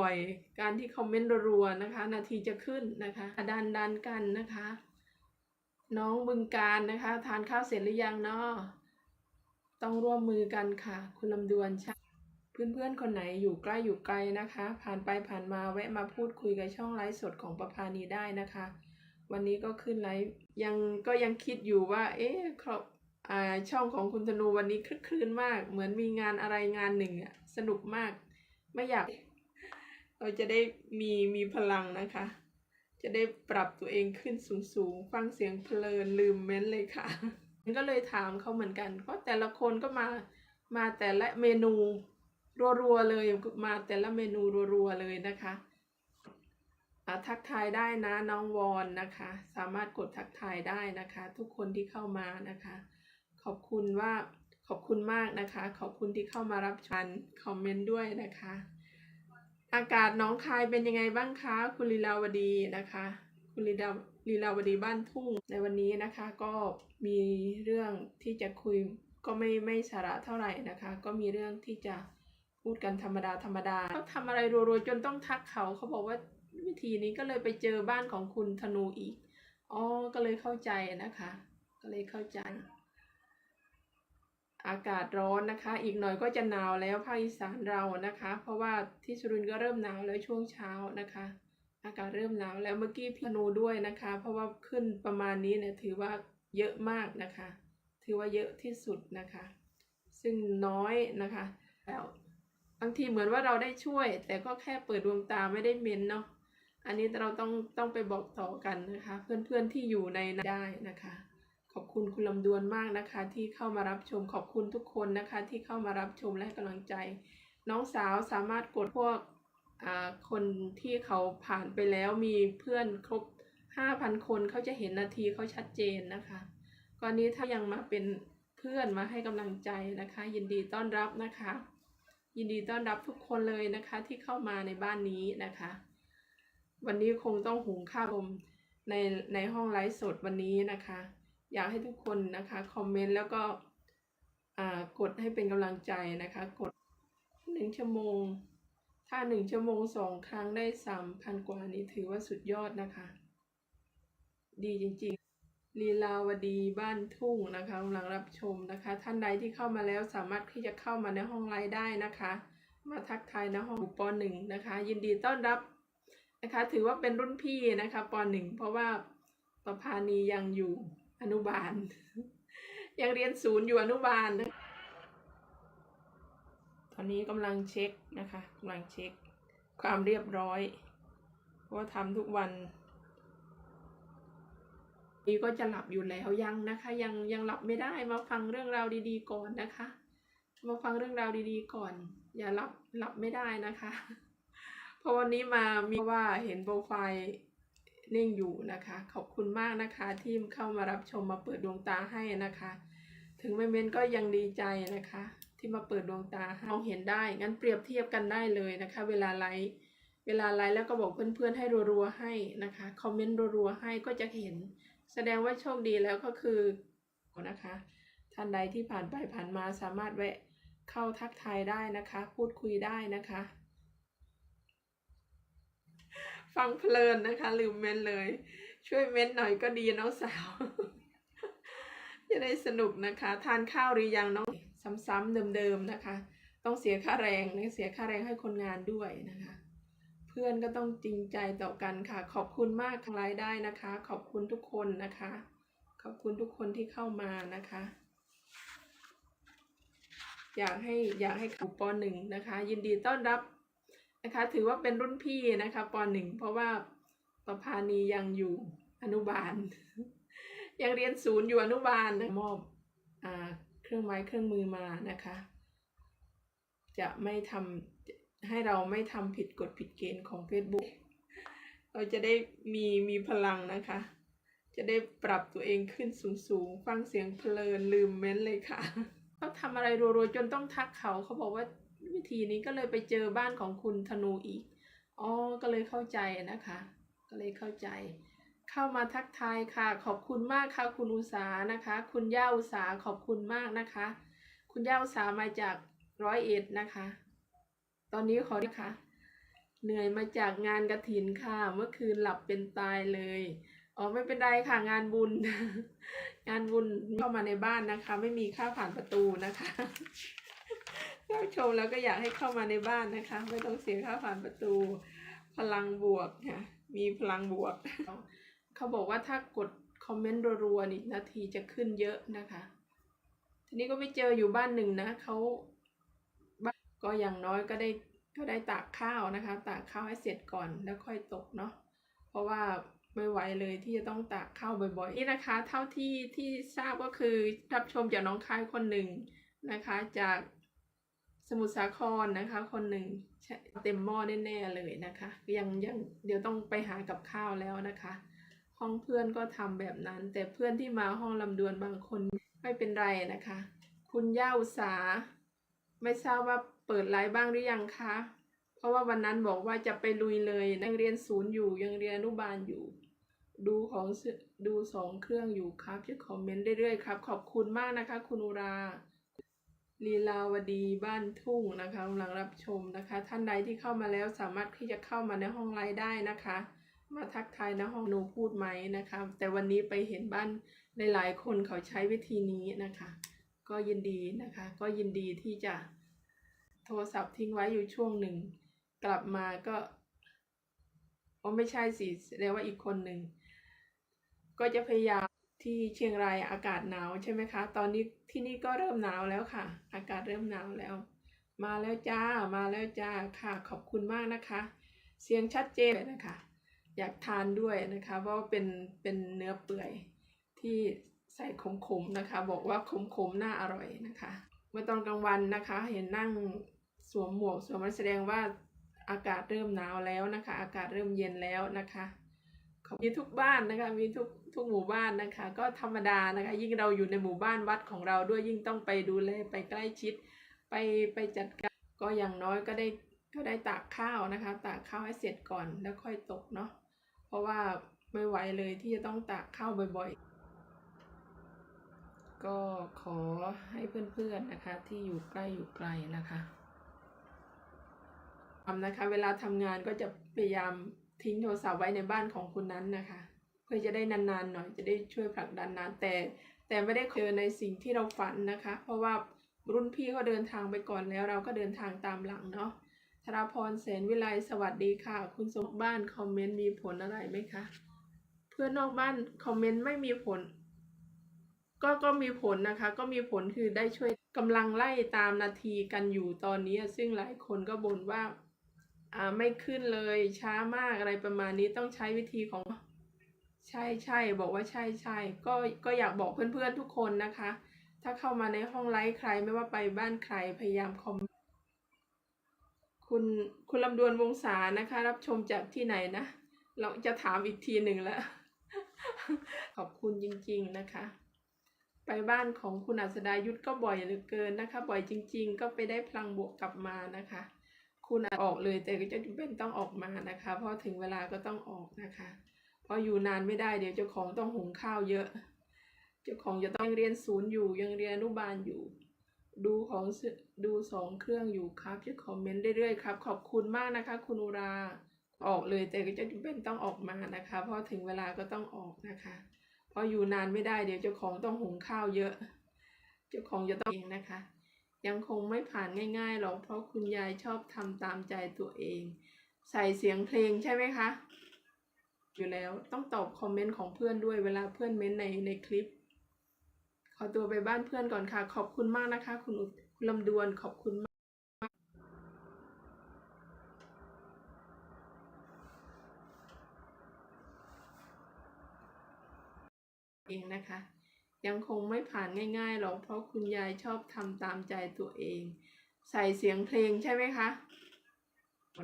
บ่อยๆ การที่คอมเมนต์รัวๆนะคะ นาทีจะขึ้นนะคะดันดันกันนะคะ น้องบึงการนะคะ ทานข้าวเสร็จหรือยังเนาะต้องร่วมมือกันค่ะ คุณลำดวนใช่เพื่อนๆ คนไหนอยู่ใกล้อยู่ไกลนะคะ ผ่านไปผ่านมาแวะมาพูดคุยกับช่องไลฟ์สดของประพานีได้นะคะ วันนี้ก็ขึ้นไลฟ์ยังก็ยังคิดอยู่ว่า เอ๊ะครอบช่องของคุณธนูวันนี้คลึกคลื้นมาก เหมือนมีงานอะไรงานหนึ่งอะสนุกมาก ไม่อยาก เราจะได้มีมีพลังนะคะ จะได้ปรับตัวเองขึ้นสูงๆ ฟังเสียงเพลินลืมเม้นเลยค่ะก็เลยถามเขาเหมือนกัน เพราะแต่ละคนก็มามาแต่ละเมนูรัวๆเลยมาแต่ละเมนูรัวๆเลยนะคะอ่าทักทายได้นะน้องวอนนะคะ สามารถกดทักทายได้นะคะ ทุกคนที่เข้ามานะคะ ขอบคุณว่าขอบคุณมากนะคะ ขอบคุณที่เข้ามารับชมคอมเมนต์ด้วยนะคะ อากาศน้องคายเป็นยังไงบ้างคะ คุณลีลาวดีนะคะ คุณลีลาลีลาวดีบ้านทุ่งในวันนี้นะคะก็มีเรื่องที่จะคุยก็ไม่ไม่สาระเท่าไหร่นะคะ ก็มีเรื่องที่จะพูดกันธรรมดาธรรมดาเขาทำอะไรรัวๆจนต้องทักเขาเขาบอกว่าวิธีนี้ก็เลยไปเจอบ้านของคุณธนูอีกอ๋อก็เลยเข้าใจนะคะ ก็เลยเข้าใจ อากาศร้อนนะคะ อีกหน่อยก็จะหนาวแล้วภาคอีสานเรานะคะ เพราะว่าที่สุรินทร์ก็เริ่มหนาวแล้วช่วงเช้านะคะ อากาศเริ่มหนาวแล้วเมื่อกี้พี่นูด้วยนะคะ เพราะว่าขึ้นประมาณนี้เนี่ยถือว่าเยอะมากนะคะ ถือว่าเยอะที่สุดนะคะ ซึ่งน้อยนะคะแล้วบางทีเหมือนว่าเราได้ช่วย แต่ก็แค่เปิดดวงตาไม่ได้เม้นเนาะอันนี้เราต้องต้องไปบอกต่อกันนะคะ เพื่อนๆที่อยู่ในนั้นได้นะคะ ขอบคุณคุณลำดวนมากนะคะ ที่เข้ามารับชมขอบคุณทุกคนนะคะ ที่เข้ามารับชมและให้กำลังใจ น้องสาวสามารถกดพวกคนที่เขาผ่านไปแล้วมีเพื่อนครบ 5,000 คนเขาจะเห็นนาทีเขาชัดเจนนะคะก่อนนี้ถ้ายังมาเป็นเพื่อนมาให้กำลังใจนะคะ ยินดีต้อนรับนะคะ ยินดีต้อนรับทุกคนเลยนะคะที่เข้ามาในบ้านนี้นะคะ วันนี้คงต้องหุงข้าวมในในห้องไลฟ์สดวันนี้นะคะ อยากให้ทุกคนนะคะคอมเมนต์แล้วก็กดให้เป็นกำลังใจนะคะ กดหนึ่งชั่วโมง ถ้าหนึ่งชั่วโมงสองครั้งได้สามพันกว่านี้ถือว่าสุดยอดนะคะ ดีจริงๆ ลีลาวดีบ้านทุ่งนะคะกำลังรับชมนะคะ ท่านใดที่เข้ามาแล้วสามารถที่จะเข้ามาในห้องไลฟ์ได้นะคะ มาทักทายในห้องปหนึ่งนะคะ ยินดีต้อนรับนะคะ ถือว่าเป็นรุ่นพี่นะคะปหนึ่งเพราะว่าประพานียังอยู่ อนุบาล ยังเรียนศูนย์อยู่อนุบาลนะตอนนี้กำลังเช็คนะคะกำลังเช็คความเรียบร้อย เพราะว่าทำทุกวันนี่ก็จะหลับอยู่แล้วยังนะคะ ยังยังหลับไม่ได้มาฟังเรื่องราวดีๆก่อนนะคะ มาฟังเรื่องราวดีๆก่อน อย่าหลับหลับไม่ได้นะคะ เพราะวันนี้มามีว่าเห็นโปรไฟล์ เน่งอยู่นะคะ ขอบคุณมากนะคะที่เข้ามารับชมมาเปิดดวงตาให้นะคะ ถึงไม่เม้นก็ยังดีใจนะคะ ที่มาเปิดดวงตาให้มองเห็นได้งั้นเปรียบเทียบกันได้เลยนะคะ เวลาไลฟ์เวลาไลฟ์แล้วก็บอกเพื่อนๆให้รัวๆให้นะคะคอมเมนต์รัวๆให้ก็จะเห็น แสดงว่าโชคดีแล้วก็คือนะคะ ท่านใดที่ผ่านไปผ่านมาสามารถแวะเข้าทักทายได้นะคะ พูดคุยได้นะคะ ฟังเพลินนะคะ ลืมเม้นเลย ช่วยเม้นหน่อยก็ดีน้องสาว จะได้สนุกนะคะ ทานข้าวหรือยังน้องซ้ำๆเดิมๆนะคะ ต้องเสียค่าแรงนะเสียค่าแรงให้คนงานด้วยนะคะ เพื่อนก็ต้องจริงใจต่อกันค่ะ ขอบคุณมากทางไลน์ได้นะคะ ขอบคุณทุกคนนะคะ ขอบคุณทุกคนที่เข้ามานะคะอยากให้อยากให้เข้าปหนึ่งนะคะ ยินดีต้อนรับ นะคะถือว่าเป็นรุ่นพี่นะคะปหนึ่งเพราะว่าประพานียังอยู่อนุบาล ยังเรียนศูนย์อยู่อนุบาลนะมอบอ่าเครื่องไม้เครื่องมือมานะคะ จะไม่ทำให้เราไม่ทำผิดกฎผิดเกณฑ์ของ Facebook เราจะได้มีมีพลังนะคะ จะได้ปรับตัวเองขึ้นสูงๆ ฟังเสียงเพลินลืมเม้นเลยค่ะเขาทำอะไรรัวๆจนต้องทักเขาเขาบอกว่า วิธีนี้ก็เลยไปเจอบ้านของคุณธนูอีก อ๋อ ก็เลยเข้าใจนะคะ ก็เลยเข้าใจ เข้ามาทักทายค่ะ ขอบคุณมากค่ะ คุณอุสานะคะ คุณย่าอุสาขอบคุณมากนะคะ คุณย่าอุสามาจากร้อยเอ็ดนะคะ ตอนนี้ขอนะคะ เหนื่อยมาจากงานกระถินค่ะ เมื่อคืนหลับเป็นตายเลย อ๋อไม่เป็นไรค่ะงานบุญ งานบุญเข้ามาในบ้านนะคะ ไม่มีค่าผ่านประตูนะคะ เข้ชมแล้วก็อยากให้เข้ามาในบ้านนะคะ ไม่ต้องเสียค่าผ่านประตู พลังบวกค่ะมีพลังบวก เขาบอกว่าถ้ากดคอมเมนต์รัวๆนี่นาทีจะขึ้นเยอะนะคะ ทีนี้ก็ไปเจออยู่บ้านหนึ่งนะเขาบ้านก็อย่างน้อยก็ได้ก็ได้ตากข้าวนะคะ ตากข้าวให้เสร็จก่อนแล้วค่อยตกเนาะเพราะว่าไม่ไหวเลยที่จะต้องตากข้าวบ่อยๆ นี่นะคะ เท่าที่ที่ทราบก็คือรับชมจากน้องคายคนหนึ่งนะคะ จาก มุทรสาครนะคะ คนหนึ่งเต็มหม้อแน่ๆเลยนะคะ ยังยังเดี๋ยวต้องไปหากับข้าวแล้วนะคะ ห้องเพื่อนก็ทำแบบนั้น แต่เพื่อนที่มาห้องลำดวนบางคนไม่เป็นไรนะคะ คุณย่าอุสาไม่ทราบว่าเปิดไลฟ์บ้างหรือยังคะ เพราะว่าวันนั้นบอกว่าจะไปลุยเลยยังเรียนศูนย์อยู่ยังเรียนอนุบาลอยู่ ดูของดูสองเครื่องอยู่ครับช่วยคอมเมนต์เรื่อยๆครับ ขอบคุณมากนะคะ คุณอุรา ลีลาวดีบ้านทุ่งนะคะกำลังรับชมนะคะ ท่านใดที่เข้ามาแล้วสามารถที่จะเข้ามาในห้องไลฟ์ได้นะคะ มาทักทายนะห้องหนูพูดไหมนะคะ แต่วันนี้ไปเห็นบ้านหลายๆคนเขาใช้วิธีนี้นะคะ ก็ยินดีนะคะ ก็ยินดีที่จะโทรศัพท์ทิ้งไว้อยู่ช่วงหนึ่ง กลับมาก็โอ้ไม่ใช่สิแสดงว่าอีกคนหนึ่งก็จะพยายาม ที่เชียงรายอากาศหนาวใช่ไหมคะ ตอนนี้ที่นี่ก็เริ่มหนาวแล้วค่ะ อากาศเริ่มหนาวแล้ว มาแล้วจ้า มาแล้วจ้าค่ะ ขอบคุณมากนะคะ เสียงชัดเจนนะคะ อยากทานด้วยนะคะเพราะว่าเป็นเป็นเนื้อเปื่อยที่ใส่ขมๆนะคะ บอกว่าขมๆน่าอร่อยนะคะ เมื่อตอนกลางวันนะคะ เห็นนั่งสวมหมวกสวมมันแสดงว่าอากาศเริ่มหนาวแล้วนะคะ อากาศเริ่มเย็นแล้วนะคะ มีทุกบ้านนะคะ มีทุกทุกหมู่บ้านนะคะ ก็ธรรมดานะคะ ยิ่งเราอยู่ในหมู่บ้านวัดของเราด้วยยิ่งต้องไปดูแลไปใกล้ชิด ไปไปจัดการก็อย่างน้อยก็ได้ก็ได้ตากข้าวนะคะ ตากข้าวให้เสร็จก่อนแล้วค่อยตกเนาะเพราะว่าไม่ไหวเลยที่จะต้องตากข้าวบ่อยๆ ก็ขอให้เพื่อนๆนะคะ ที่อยู่ใกล้อยู่ไกลนะคะทำนะคะ เวลาทำงานก็จะพยายาม ทิ้งโทรศัพท์ไว้ในบ้านของคุณนั้นนะคะ เพื่อจะได้นานๆหน่อยจะได้ช่วยผลักดันนานแต่ แต่ไม่ได้เจอในสิ่งที่เราฝันนะคะ เพราะว่ารุ่นพี่เขาเดินทางไปก่อนแล้วเราก็เดินทางตามหลังเนาะธราพรแสนวิไลสวัสดีค่ะ คุณสมบ้านคอมเมนต์มีผลอะไรไหมคะ เพื่อนนอกบ้านคอมเมนต์ไม่มีผล ก็ก็มีผลนะคะ ก็มีผลคือได้ช่วยกำลังไล่ตามนาทีกันอยู่ตอนนี้ ซึ่งหลายคนก็บ่นว่า ไม่ขึ้นเลยช้ามากอะไรประมาณนี้ต้องใช้วิธีของ ใช่ใช่บอกว่าใช่ใช่ก็ก็อยากบอกเพื่อนๆทุกคนนะคะ ถ้าเข้ามาในห้องไลฟ์ใครไม่ว่าไปบ้านใครพยายามคอมคุณคุณลำดวนวงศานะคะ รับชมจากที่ไหนนะ เราจะถามอีกทีหนึ่งแล้ว ขอบคุณจริงๆนะคะ ไปบ้านของคุณอัศดายุทธก็บ่อยเหลือเกินนะคะ บ่อยจริง ๆ ก็ไปได้พลังบวกกลับมานะคะ คุณอาจออกเลยแต่ก็จะจำเป็นต้องออกมานะคะ เพราะถึงเวลาก็ต้องออกนะคะ เพราะอยู่นานไม่ได้เดี๋ยวเจ้าของต้องหุงข้าวเยอะ เจ้าของจะต้องเรียนศูนย์อยู่ยังเรียนอนุบาลอยู่ ดูของดูสองเครื่องอยู่ครับช่วยคอมเมนต์เรื่อยๆครับ ขอบคุณมากนะคะ คุณอุราออกเลยแต่ก็จะจำเป็นต้องออกมานะคะ เพราะถึงเวลาก็ต้องออกนะคะ เพราะอยู่นานไม่ได้เดี๋ยวเจ้าของต้องหุงข้าวเยอะ เจ้าของจะต้องเองนะคะ ยังคงไม่ผ่านง่ายๆหรอกเพราะคุณยายชอบทำตามใจตัวเอง ใส่เสียงเพลงใช่ไหมคะ อยู่แล้วต้องตอบคอมเมนต์ของเพื่อนด้วยเวลาเพื่อนเม้นในในคลิป ขอตัวไปบ้านเพื่อนก่อนค่ะ ขอบคุณมากนะคะ คุณคุณลำดวนขอบคุณมากเองนะคะ ยังคงไม่ผ่านง่ายๆหรอกเพราะคุณยายชอบทำตามใจตัวเอง ใส่เสียงเพลงใช่ไหมคะ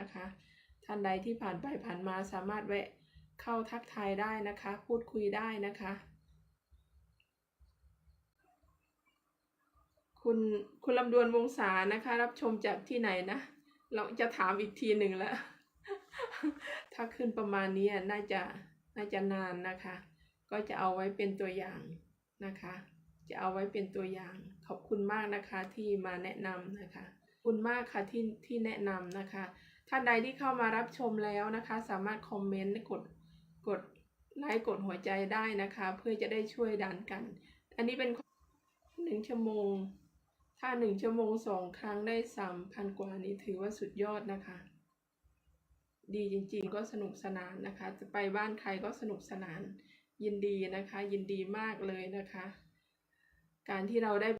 นะคะ ท่านใดที่ผ่านไปผ่านมาสามารถแวะเข้าทักทายได้นะคะ พูดคุยได้นะคะ คุณคุณลำดวนวงศานะคะ รับชมจากที่ไหนนะ เราจะถามอีกทีหนึ่งแล้วถ้าขึ้นประมาณนี้น่าจะน่าจะนานนะคะ ก็จะเอาไว้เป็นตัวอย่าง นะคะ จะเอาไว้เป็นตัวอย่าง ขอบคุณมากนะคะที่มาแนะนำนะคะขอบคุณมากค่ะที่ที่แนะนำนะคะท่านใดที่เข้ามารับชมแล้วนะคะ สามารถคอมเมนต์กดกดไลค์กดหัวใจได้นะคะ เพื่อจะได้ช่วยดันกัน อันนี้เป็นหนึ่งชั่วโมง ถ้าหนึ่งชั่วโมงสองครั้งได้สามพันกว่านี้ถือว่าสุดยอดนะคะ ดีจริงๆก็สนุกสนานนะคะ จะไปบ้านใครก็สนุกสนาน ยินดีนะคะ ยินดีมากเลยนะคะ การที่เราได้